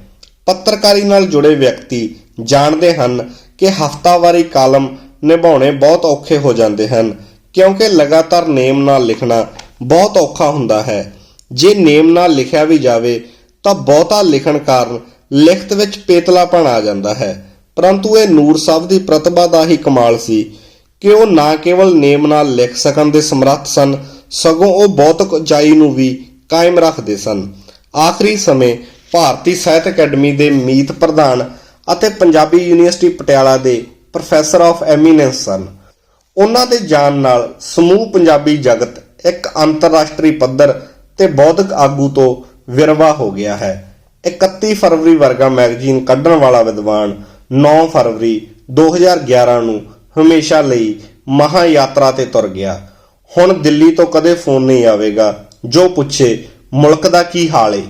ਪੱਤਰਕਾਰੀ ਨਾਲ ਜੁੜੇ ਵਿਅਕਤੀ ਜਾਣਦੇ ਹਨ ਕਿ ਹਫ਼ਤਾਵਾਰੀ ਕਾਲਮ ਨਿਭਾਉਣੇ ਬਹੁਤ ਔਖੇ ਹੋ ਜਾਂਦੇ ਹਨ, ਕਿਉਂਕਿ ਲਗਾਤਾਰ ਨੇਮ ਨਾਲ ਲਿਖਣਾ ਬਹੁਤ ਔਖਾ ਹੁੰਦਾ ਹੈ। ਜੇ ਨੇਮ ਨਾਲ ਲਿਖਿਆ ਵੀ ਜਾਵੇ, ਤਾਂ ਬਹੁਤਾ ਲਿਖਣ ਕਾਰਨ ਲਿਖਤ ਵਿੱਚ ਪੇਤਲਾਪਣ ਆ ਜਾਂਦਾ ਹੈ। ਪਰੰਤੂ ਇਹ ਨੂਰ ਸਾਹਿਬ ਦੀ ਪ੍ਰਤਿਭਾ ਦਾ ਹੀ ਕਮਾਲ ਸੀ ਕਿ ਉਹ ਨਾ ਕੇਵਲ ਨੇਮ ਨਾਲ ਲਿਖ ਸਕਣ ਦੇ ਸਮਰੱਥ ਸਨ, ਸਗੋਂ ਉਹ ਬਹੁਤਕ ਉਚਾਈ ਨੂੰ ਵੀ ਕਾਇਮ ਰੱਖਦੇ ਸਨ। ਆਖਰੀ ਸਮੇਂ ਭਾਰਤੀ ਸਾਹਿਤ ਅਕੈਡਮੀ ਦੇ ਮੀਤ ਪ੍ਰਧਾਨ ਅਤੇ ਪੰਜਾਬੀ ਯੂਨੀਵਰਸਿਟੀ ਪਟਿਆਲਾ ਦੇ ਪ੍ਰੋਫੈਸਰ ਆਫ ਐਮੀਨੈਂਸ ਸਨ। ਉਹਨਾਂ ਦੇ ਜਾਣ ਨਾਲ ਸਮੂਹ ਪੰਜਾਬੀ ਜਗਤ ਇੱਕ ਅੰਤਰਰਾਸ਼ਟਰੀ ਪੱਧਰ ਤੇ ਬੌਧਿਕ ਆਗੂ ਤੋਂ ਵਿਰਵਾ ਹੋ ਗਿਆ ਹੈ। 31 ਫਰਵਰੀ ਵਰਗਾ ਮੈਗਜ਼ੀਨ ਕੱਢਣ ਵਾਲਾ ਵਿਦਵਾਨ 9 ਫਰਵਰੀ 2011 ਨੂੰ ਹਮੇਸ਼ਾ ਲਈ ਮਹਾ ਯਾਤਰਾ ਤੇ ਤੁਰ ਗਿਆ। ਹੁਣ ਦਿੱਲੀ ਤੋਂ ਕਦੇ ਫੋਨ ਨਹੀਂ ਆਵੇਗਾ, ਜੋ ਪੁੱਛੇ, ਮੁਲਕ ਦਾ ਕੀ ਹਾਲ ਏ?